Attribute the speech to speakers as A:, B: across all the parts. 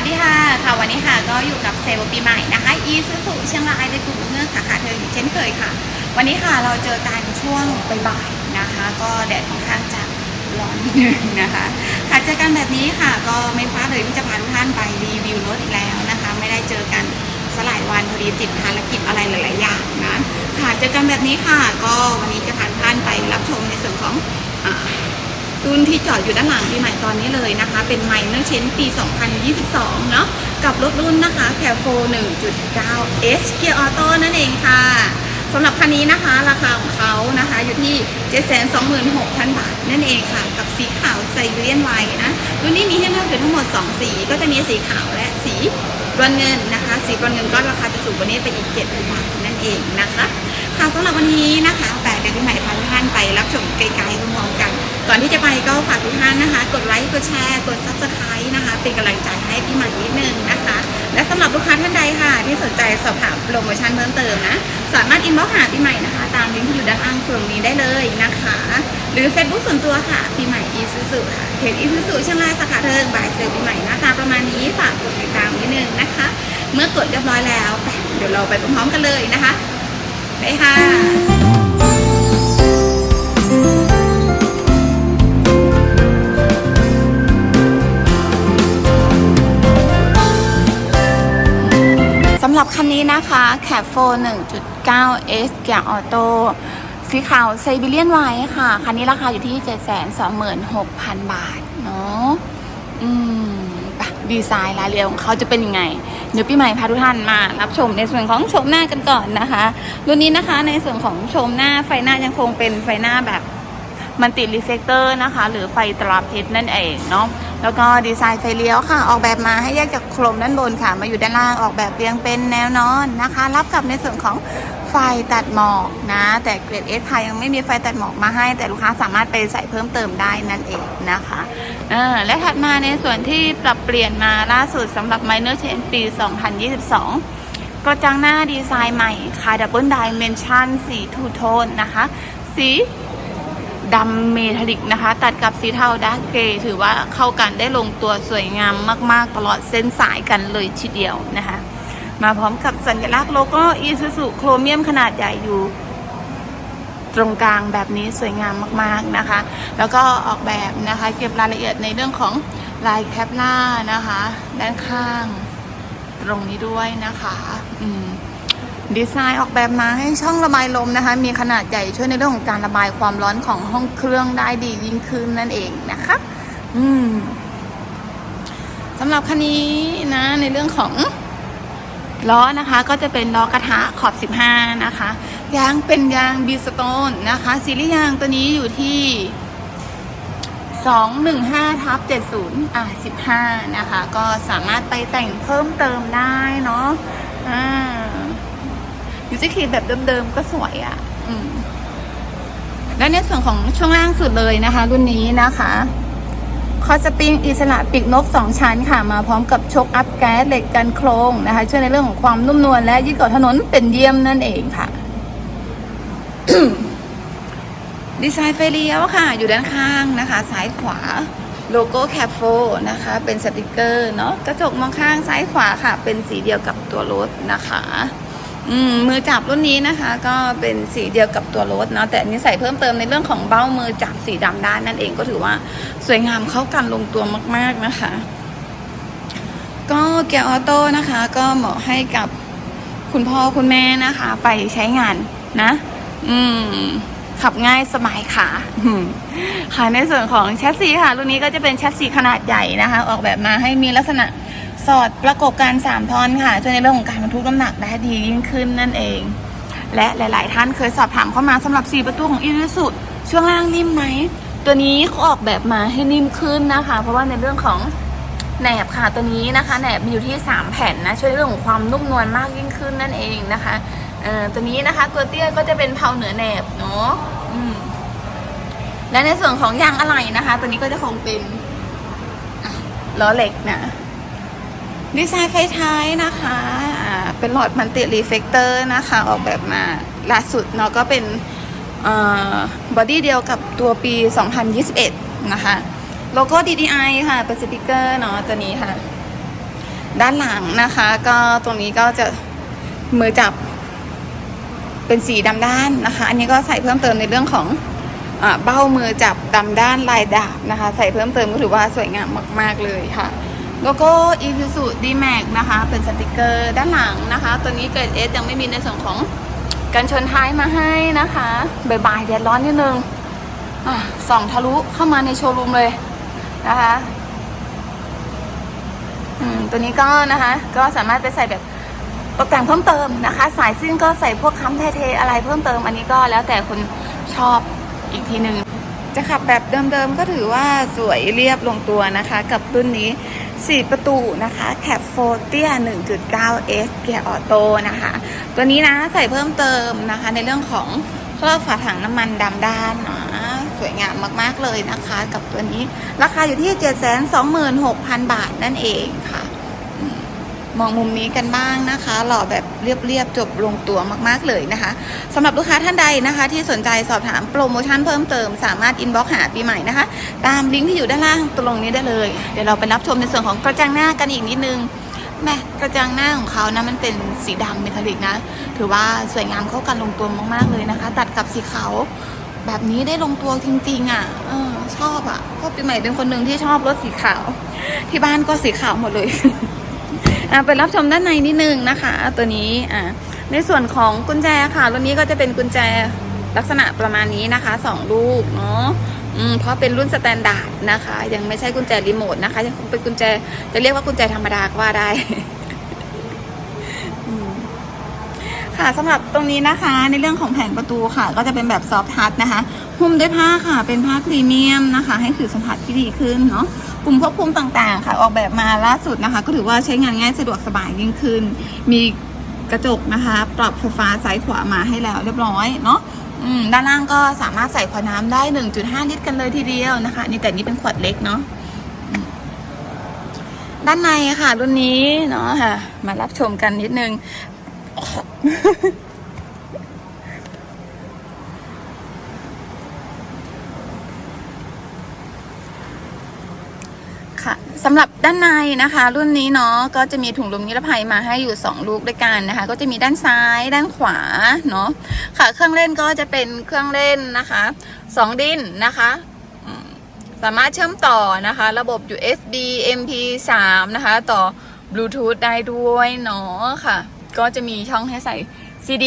A: วัสดีค่ะค่ะวันนี้ค่ะก็อยู่กับเซลล์ปีใหม่นะคะอีซูซูเชียงรายในกลุ่มเมืองสาขาเธออยู่เช่นเคยค่ะ วันนี้ค่ะเราเจอกันช่วงบ่ายๆนะคะ ก็แดดค่อนข้างจะร้อนนิดนึงนะคะค่ะเจอกันแบบนี้ค่ะ ก็ไม่พลาดเลยที่จะพาทุกท่านไปรีวิวรถอีกแล้วนะคะ ไม่ได้เจอกันสลายวันพอดีติดภารกิจอะไรหลายๆอย่างนะค่ะเจอกันแบบนี้ค่ะ ก็วันนี้จะพาทุกท่านไปรับชมในส่วนของอ่า รุ่นที่จอดอยู่ด้านหลังปีใหม่ตอนนี้เลยนะคะ เป็นไมเนอร์เชนปี 2022 เนาะกับรถรุ่นนะคะแคลโฟ 1.9 S Gear Auto นั่นเองค่ะสำหรับคันนี้นะคะ ราคาของเขานะคะอยู่ที่ 726,000 บาท นั่นเองค่ะ กับสีขาวไซเบียนไวนะรุ่นนี้มีให้เลือกอยู่ทั้งหมด 2 สี ก็จะมีสีขาวและสีบรอนเงินนะคะ สีบรอนเงินก็ราคาจะสูงกว่านี้ไปอีก7,000บาทนั่นเองนะคะ ค่ะสำหรับวันนี้นะคะแปดเดือนปีใหม่พาทุกท่านไปรับชมไกลๆพร้อมๆกัน ก่อนที่จะไปก็ฝากทุกท่านนะคะ กดไลค์ กดแชร์ กด subscribe นะคะ เป็นกำลังใจให้พี่ใหม่นิดนึงนะคะ และสำหรับลูกค้าท่านใดค่ะ ที่สนใจสอบถามโปรโมชั่นเพิ่มเติมนะ สามารถอินบ็อกซ์หาพี่ใหม่นะคะ ตามลิงก์ที่อยู่ด้านล่างตรงนี้ได้เลยนะคะ หรือ Facebook ส่วนตัวค่ะพี่ใหม่อีซูซูค่ะเพจอีซูซูเชียงรายสาขาเทิงบ่ายเซอร์พี่ใหม่หน้าตาประมาณนี้ฝากกดติดตามนิดนึงนะคะ เมื่อกดเรียบร้อยแล้วเดี๋ยวเราไปพร้อมๆกันเลยนะคะไปค่ะ หรับคันนี้นะคะ c a b 4 1.9 S เกียร์ออโต้สีขาวไซบีเรียนไว้ค่ะ คันนี้ราคาอยู่ที่ 726,000 บาท เนาะอืมไปดีไซน์รายละเอียดของเขาจะเป็นยังไง เดี๋ยวพี่ใหม่พาทุกท่านมารับชมในส่วนของชมหน้ากันก่อนนะคะ รุ่นนี้นะคะในส่วนของชมหน้าไฟหน้ายังคงเป็นไฟหน้าแบบ มันติดรีเฟกเตอร์นะคะ หรือไฟตราเพชรนั่นเองเนาะแล้วก็ดีไซน์ไฟเลี้ยวค่ะ ออกแบบมาให้แยกจากโครมด้านบนค่ะ มาอยู่ด้านล่างออกแบบเรียงเป็นแนวนอนนะคะ รับกับในส่วนของไฟตัดหมอกนะ แต่เกรดเอสค่ะยังไม่มีไฟตัดหมอกมาให้ แต่ลูกค้าสามารถไปใส่เพิ่มเติมได้นั่นเองนะคะและถัดมาในส่วนที่ปรับเปลี่ยนมาล่าสุดสำหรับ Minor Change ปี 2022 กระจังหน้าดีไซน์ใหม่ค่ะดับเบิลไดเมนชั่นสีทูโทนนะคะ สี ดำเมทัลิกนะคะ ตัดกับสีเทาดาร์กเกรย์ถือว่าเข้ากันได้ลงตัวสวยงามมาก ๆ ตลอดเส้นสายกันเลยทีเดียวนะคะ มาพร้อมกับสัญลักษณ์โลโก้อีซูซูโครเมียมขนาดใหญ่อยู่ตรงกลางแบบนี้สวยงามมากๆนะคะ แล้วก็ออกแบบนะคะเก็บรายละเอียดในเรื่องของลายแคปล่านะคะ ด้านข้าง ตรงนี้ด้วยนะคะ อืม ดีไซน์ออกแบบมาให้ช่องระบายลมนะคะ มีขนาดใหญ่ช่วยในเรื่องของการระบายความร้อนของห้องเครื่องได้ดียิ่งขึ้นนั่นเองนะคะ อืมสำหรับคันนี้นะ ในเรื่องของล้อนะคะ ก็จะเป็นล้อกระทะขอบ 15 นะคะ ยางเป็นยางบีสโตนนะคะซีรีส์ยางตัวนี้อยู่ที่215ทับ70อะ15 นะคะ ก็สามารถไปแต่งเพิ่มเติมได้เนาะอ่า ยูซิคีแบบเดิมๆก็สวยอะ่ะ อืม และในส่วนของช่วงล่างสุดเลยนะคะ รุ่นนี้นะคะคอสปริงอิสระปีกนก 2 ชั้นค่ะ มาพร้อมกับชกอัพแก๊สเหล็กกันโครงนะคะ ช่วยในเรื่องของความนุ่มนวลและยืดเกาะถนนเป็นเยี่ยมนั่นเองค่ะ ดีไซน์ไฟเลี้ยวค่ะ อยู่ด้านข้างนะคะ ซ้ายขวาโลโก้แคปโฟนะคะ เป็นสติกเกอร์เนาะกระจกมองข้างซ้ายขวาค่ะ เป็นสีเดียวกับตัวรถนะคะ อืมมือจับรุ่นนี้นะคะ ก็เป็นสีเดียวกับตัวรถเนาะแต่อันนี้ใส่เพิ่มเติมในเรื่องของเบ้ามือจับสีดำด้านนั่นเองก็ถือว่าสวยงามเข้ากันลงตัวมาก ๆนะคะ ก็เกียร์ออโต้นะคะ ก็เหมาะให้กับคุณพ่อคุณแม่นะคะ ไปใช้งานนะ อืม ขับง่ายสบายขาค่ะในส่วนของแชสซีค่ะ รุ่นนี้ก็จะเป็นแชสซีขนาดใหญ่นะคะ ออกแบบมาให้มีลักษณะ สอดประกบกัน3ท่อนค่ะ ช่วยในเรื่องของการบรรทุกน้ำหนักได้ดียิ่งขึ้นนั่นเอง และหลาย ๆ ท่านเคยสอบถามเข้ามาสำหรับ 4 ประตูของอีริสุช่วงล่างนิ่มไหม ตัวนี้เขาออกแบบมาให้นิ่มขึ้นนะคะ เพราะว่าในเรื่องของแหนบค่ะตัวนี้นะคะแหนบมีอยู่ที่ 3 แผ่นนะช่วยในเรื่องของความนุ่มนวลมากยิ่งขึ้นนั่นเองนะคะเอ่อตัวนี้นะคะตัวเตี้ยก็จะเป็นเพาเหนือแหนบเนาะอืมและในส่วนของยางอะไหล่นะคะ ตัวนี้ก็จะคงเป็นล้อเหล็กนะ ดีไซน์ไฟท้ายนะคะเป็นหลอดมันติรีเฟกเตอร์นะคะออกแบบมาล่าสุดเนาะก็เป็นบอดี้เดียวกับตัวปี 2021 นะคะ โลโก้ DDI ค่ะเป็นสติกเกอร์เนาะตัวนี้ค่ะ ด้านหลังนะคะ ก็ตรงนี้ก็จะมือจับเป็นสีดำด้านนะคะ อันนี้ก็ใส่เพิ่มเติมในเรื่องของอเบ้ามือจับดำด้านลายดาบนะคะ ใส่เพิ่มเติมก็ถือว่าสวยงามมาก ๆ เลยค่ะ โลโก้ Isuzu D-Max นะคะ เป็นสติกเกอร์ด้านหลังนะคะ ตัวนี้เกรด S ยังไม่มีในส่วนของกันชนท้ายมาให้นะคะบ่ายๆแดดร้อนนิดนึงส่องทะลุเข้ามาในโชว์รูมเลยนะคะตัวนี้ก็นะคะ ก็สามารถไปใส่แบบตกแต่งเพิ่มเติมนะคะ สายซิ่งก็ใส่พวกค้ำไทเทอะไรเพิ่มเติม อันนี้ก็แล้วแต่คุณชอบอีกทีหนึ่งจะขับแบบเดิมๆก็ถือว่าสวยเรียบลงตัวนะคะ กับรุ่นนี้ 4 ประตูนะคะแคปโฟเตีย1.9 S เกียร์ออโต้นะคะ ตัวนี้นะใส่เพิ่มเติมนะคะในเรื่องของครอบฝาถังน้ำมันดำด้านนะสวยงามมาก ๆ เลยนะคะ กับตัวนี้ราคาอยู่ที่ 726,000 บาทนั่นเองค่ะ มองมุมนี้กันบ้างนะคะ หล่อแบบเรียบๆจบลงตัวมากๆเลยนะคะสำหรับลูกค้าท่านใดนะคะ ที่สนใจสอบถามโปรโมชั่นเพิ่มเติม สามารถอินบ็อกหาปีใหม่นะคะ ตามลิงก์ที่อยู่ด้านล่างตรงนี้ได้เลย เดี๋ยวเราไปรับชมในส่วนของกระจังหน้ากันอีกนิดนึงแม่กระจังหน้าของเขานะมันเป็นสีดำเมทัลลิกนะ ถือว่าสวยงามเข้ากันลงตัวมากๆเลยนะคะ ตัดกับสีขาวแบบนี้ได้ลงตัวจริงๆอะออชอบอะเพราะปีใหม่เป็นคนหนึ่งที่ชอบรถสีขาว ที่บ้านก็สีขาวหมดเลย อะไปรับชมด้านในนิดนึงนะคะ ตัวนี้อะในส่วนของกุญแจค่ะรุ่นนี้ก็จะเป็นกุญแจลักษณะประมาณนี้นะคะสองลูกเนาะอืมเพราะเป็นรุ่นสแตนดาร์ดนะคะ ยังไม่ใช่กุญแจรีโมทนะคะ ยังคงเป็นกุญแจจะเรียกว่ากุญแจธรรมดาก็ว่าได้ค่ะสำหรับตรงนี้นะคะในเรื่องของแผงประตูค่ะ ก็จะเป็นแบบซอฟท์ทัชนะคะหุ้มด้วยผ้าค่ะ เป็นผ้าพรีเมียมนะคะ ให้คือสัมผัสที่ดีขึ้นเนาะ ปุ่มควบคุมต่างๆ ค่ะ ออกแบบมาล่าสุดนะคะ ก็ถือว่าใช้งานง่ายสะดวกสบายยิ่งขึ้น มีกระจกนะคะ ปรับไฟฟ้าซ้ายขวามาให้แล้วเรียบร้อยเนาะด้านล่างก็สามารถใส่ขวดน้ำได้ 1.5 ลิตรกันเลยทีเดียวนะคะนี่แต่นี่เป็นขวดเล็กเนาะด้านในค่ะรุ่นนี้เนาะค่ะ มารับชมกันนิดนึง สำหรับด้านในนะคะ รุ่นนี้เนาะก็จะมีถุงลมนิรภัยมาให้อยู่ 2 ลูกด้วยกันนะคะ ก็จะมีด้านซ้ายด้านขวาเนาะค่ะเครื่องเล่นก็จะเป็นเครื่องเล่นนะคะ 2 ดินนะคะสามารถเชื่อมต่อนะคะ ระบบ USB MP3 นะคะ ต่อ Bluetooth ได้ด้วยเนาะค่ะ ก็จะมีช่องให้ใส่ CD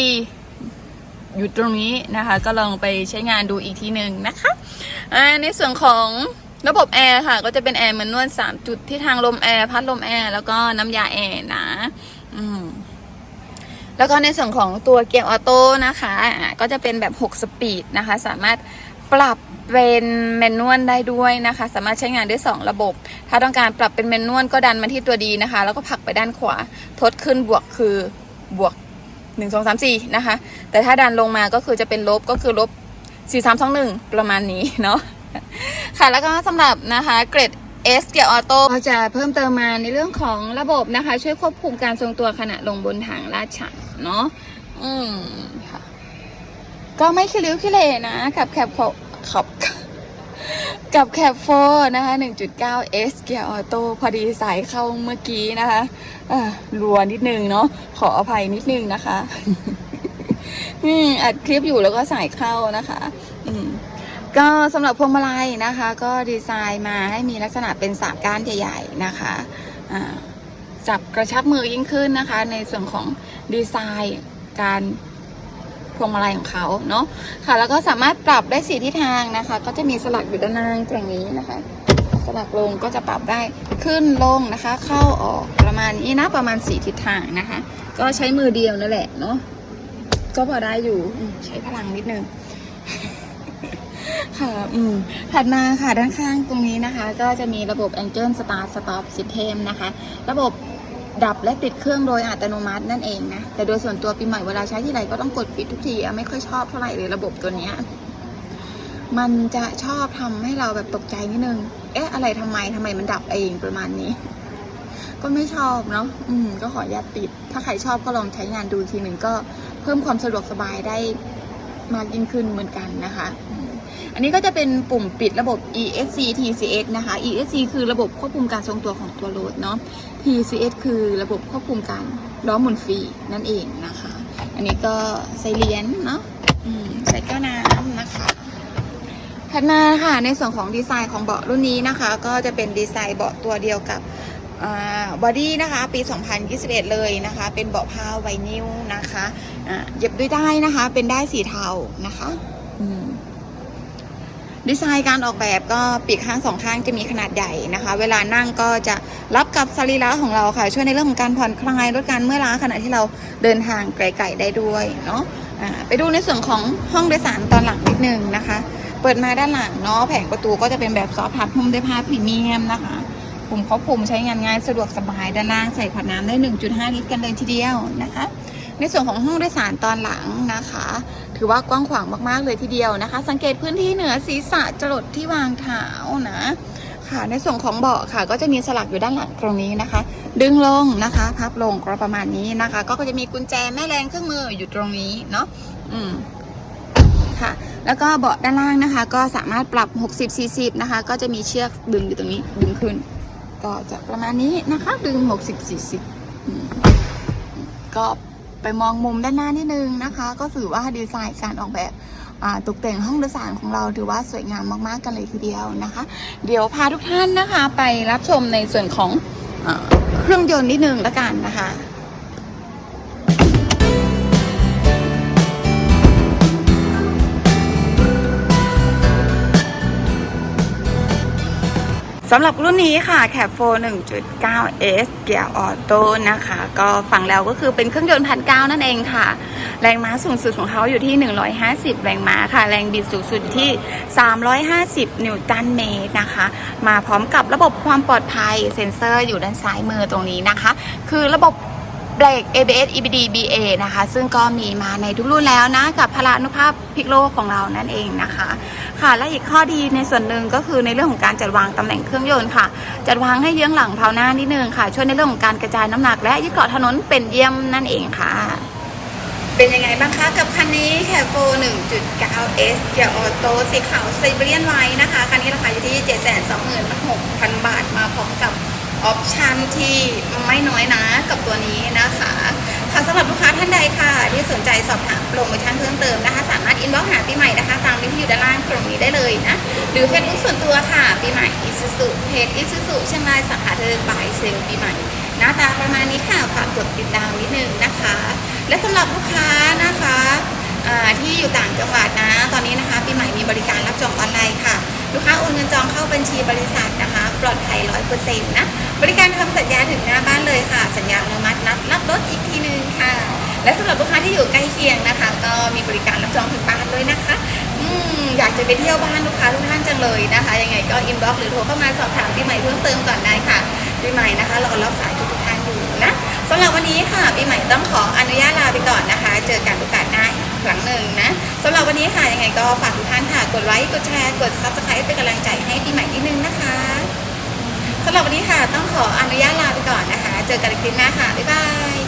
A: อยู่ตรงนี้นะคะ ก็ลองไปใช้งานดูอีกทีหนึ่งนะคะในส่วนของ ระบบแอร์ค่ะ ก็จะเป็นแอร์มันนวล3จุดที่ทางลมแอร์พัดลมแอร์แล้วก็น้ำยาแอร์นะ อืมแล้วก็ในส่วนของตัวเกียร์ออโต้นะคะก็จะเป็นแบบ 6 สปีดนะคะ สามารถปรับเป็นแมนนวลได้ด้วยนะคะ สามารถใช้งานได้ 2 ระบบ ถ้าต้องการปรับเป็นแมนนวลก็ดันมาที่ตัวดีนะคะ แล้วก็ผลักไปด้านขวา ทดขึ้นบวกคือบวก 1 2 3 4 นะคะ แต่ถ้าดันลงมาก็คือจะเป็นลบก็คือลบ 4 3 2 1 ประมาณนี้เนาะ ค่ะแล้วก็สำหรับนะคะเกรด S เกียร์ออโต้ก็จะเพิ่มเติมมาในเรื่องของระบบนะคะ ช่วยควบคุมการทรงตัวขณะลงบนทางลาดชันเนาะอืมค่ะ ก็ไม่คิริ้วคิเลนะกับแคปขอบขอบกับแคปโฟนะคะ 1.9 S เกียร์ออโต้พอดีสายเข้าเมื่อกี้นะคะรัวนิดนึงเนาะขออภัยนิดนึงนะคะ อืมอัดคลิปอยู่แล้วก็สายเข้านะคะ อืม ก็สำหรับพวงมาลัยนะคะ ก็ดีไซน์มาให้มีลักษณะเป็นสามก้านใหญ่ๆนะคะจับกระชับมือยิ่งขึ้นนะคะ ในส่วนของดีไซน์การพวงมาลัยของเขาเนาะค่ะ แล้วก็สามารถปรับได้สีทิศทางนะคะ ก็จะมีสลักอยู่ด้านล่างตรงนี้นะคะ สลักลงก็จะปรับได้ขึ้นลงนะคะ เข้าออกประมาณนี้นะประมาณสีทิศทางนะคะ ก็ใช้มือเดียวนั่นแหละเนาะก็พอได้อยู่ใช้พลังนิดนึง ค่ะอืมถัดมาค่ะด้านข้างตรงนี้นะคะ ก็จะมีระบบ Angel Start Stop System นะคะ ระบบดับและติดเครื่องโดยอัตโนมัตินั่นเองนะ แต่โดยส่วนตัวปีใหม่เวลาใช้ที่ไรก็ต้องกดปิดทุกทีไม่ค่อยชอบเท่าไหร่เลยระบบตัวเนี้ยมันจะชอบทำให้เราแบบตกใจนิดนึง เอ๊ะ อะไรทำไมทำไมมันดับเองประมาณนี้ ก็ไม่ชอบเนาะ อืม ก็ขออนุญาตปิด ถ้าใครชอบก็ลองใช้งานดูทีหนึ่งก็เพิ่มความสะดวกสบายได้มากยิ่งขึ้นเหมือนกันนะคะ อันนี้ก็จะเป็นปุ่มปิดระบบ ESC TCS นะคะ ESC คือระบบควบคุมการทรงตัวของตัวรถเนาะ TCS คือระบบควบคุมการล้อหมุนฟรีนั่นเองนะคะ อันนี้ก็ใส่เหรียญเนาะใส่แก้วน้ำนะคะถัดมาค่ะในส่วนของดีไซน์ของเบาะรุ่นนี้นะคะ ก็จะเป็นดีไซน์เบาะตัวเดียวกับบอดี้นะคะ ปี 2021 เลยนะคะ เป็นเบาะผ้าไวนิลนะคะเย็บด้วยได้นะคะ เป็นได้สีเทานะคะ ดีไซน์การออกแบบก็ปีกข้างสองข้างจะมีขนาดใหญ่นะคะ เวลานั่งก็จะรับกับสรีระของเราค่ะ ช่วยในเรื่องของการผ่อนคลายลดการเมื่อยล้าขณะที่เราเดินทางไกลๆได้ด้วยเนาะไปดูในส่วนของห้องโดยสารตอนหลังนิดนึงนะคะ เปิดมาด้านหลังเนาะแผงประตูก็จะเป็นแบบซอฟต์ทับหุ้มด้วยผ้าพรีเมียมนะคะปุ่มควบคุมใช้งานง่ายสะดวกสบายด้านล่างใส่ขวดน้ำได้ 1.5 ลิตรกันเลยทีเดียวนะคะ ในส่วนของห้องโดยสารตอนหลังนะคะ ถือว่ากว้างขวางมากๆเลยทีเดียวนะคะ สังเกตพื้นที่เหนือศีรษะจรดที่วางเท้านะค่ะในส่วนของเบาะค่ะ ก็จะมีสลักอยู่ด้านหลังตรงนี้นะคะ ดึงลงนะคะพับลงก็ประมาณนี้นะคะ ก็จะมีกุญแจแม่แรงเครื่องมืออยู่ตรงนี้เนาะอืมค่ะ แล้วก็เบาะด้านล่างนะคะ ก็สามารถปรับ 60 40 นะคะ ก็จะมีเชือกดึงอยู่ตรงนี้ดึงขึ้น ก็จะประมาณนี้นะคะ ดึง 60 40ก็ ไปมองมุมด้านหน้านิดนึงนะคะ ก็ถือว่าดีไซน์การออกแบบตกแต่งห้องโดยสารของเราถือว่าสวยงามมากๆกันเลยทีเดียวนะคะ เดี๋ยวพาทุกท่านนะคะ ไปรับชมในส่วนของอเครื่องยนต์นิดนึงละกันนะคะ สำหรับรุ่นนี้ค่ะแคปโฟ1.9 S เกียร์ออโต้นะคะ ก็ฟังแล้วก็คือเป็นเครื่องยนต์พันเก้านั่นเองค่ะ แรงม้าสูงสุดของเขาอยู่ที่ 150 แรงม้าค่ะ แรงบิดสูงสุดที่ 350 นิวตันเมตรนะคะ มาพร้อมกับระบบความปลอดภัยเซ็นเซอร์อยู่ด้านซ้ายมือตรงนี้นะคะ คือระบบ เบรก ABS EBD BA นะคะ ซึ่งก็มีมาในทุกรุ่นแล้วนะ กับพลานุภาพพิกโลของเรานั่นเองนะคะ ค่ะและอีกข้อดีในส่วนหนึ่งก็คือในเรื่องของการจัดวางตำแหน่งเครื่องยนต์ค่ะ จัดวางให้เยื้องหลังเพลาหน้านิดนึงค่ะ ช่วยในเรื่องของการกระจายน้ำหนักและยึดเกาะถนนเป็นเยี่ยมนั่นเองค่ะ เป็นยังไงบ้างคะกับคันนี้แคโฟ1.9 S เกียร์ออโต้สีขาวไซเบเรียนไว้นะคะ คันนี้ราคาอยู่ที่ 726,000 บาทมาพร้อมกับ ออปชันที่ไม่น้อยนะกับตัวนี้นะคะค่ะสำหรับลูกค้าท่านใดค่ะ ที่สนใจสอบถามโปรโมชั่นเพิ่มเติมนะคะ สามารถอินบ็อกซ์หาปีใหม่นะคะ ตามลิงก์ที่อยู่ด้านล่างตรงนี้ได้เลยนะ หรือเฟซบุ๊กส่วนตัวค่ะปีใหม่อิซูซุเพจอิซูซุเชียงรายสาขาเธอบายเซลปีใหม่หน้าตาประมาณนี้ค่ะฝากกดติดตามนิดนึงนะคะ และสำหรับลูกค้านะคะที่อยู่ต่างจังหวัดนะ ตอนนี้นะคะปีใหม่มีบริการรับจองออนไลน์ค่ะ ลูกค้าโอนเงินจองเข้าบัญชีบริษัทนะคะ ปลอดภัยร้อยเปอร์เซ็นต์นะ บริการทำสัญญาถึงหน้าบ้านเลยค่ะ สัญญาอนุมัตินัดรับรถอีกทีนึงค่ะ และสำหรับลูกค้าที่อยู่ใกล้เคียงนะคะ ก็มีบริการรับจองถึงบ้านด้วยนะคะอืมอยากจะไปเที่ยวบ้านลูกค้าทุกท่านจังเลยนะคะ ยังไงก็อินบ็อกซ์หรือโทรเข้ามาสอบถามปีใหม่เพิ่มเติมก่อนได้ค่ะปีใหม่นะคะรอรับสายทุกท่านอยู่นะสำหรับวันนี้ค่ะปีใหม่ต้องขออนุญาตลาไปก่อนนะคะ เจอกันโอกาสหน้าอีกครั้งหนึ่งนะสำหรับวันนี้ค่ะยังไงก็ฝากทุกท่านค่ะ กดไลค์กดแชร์กดซับสไครป์เป็นกำลังใจให้ปีใหม่นิดนึงนะคะ สำหรับวันนี้ค่ะ ต้องขออนุญาตลาไปก่อนนะคะ เจอกันในคลิปหน้าค่ะ บ๊ายบาย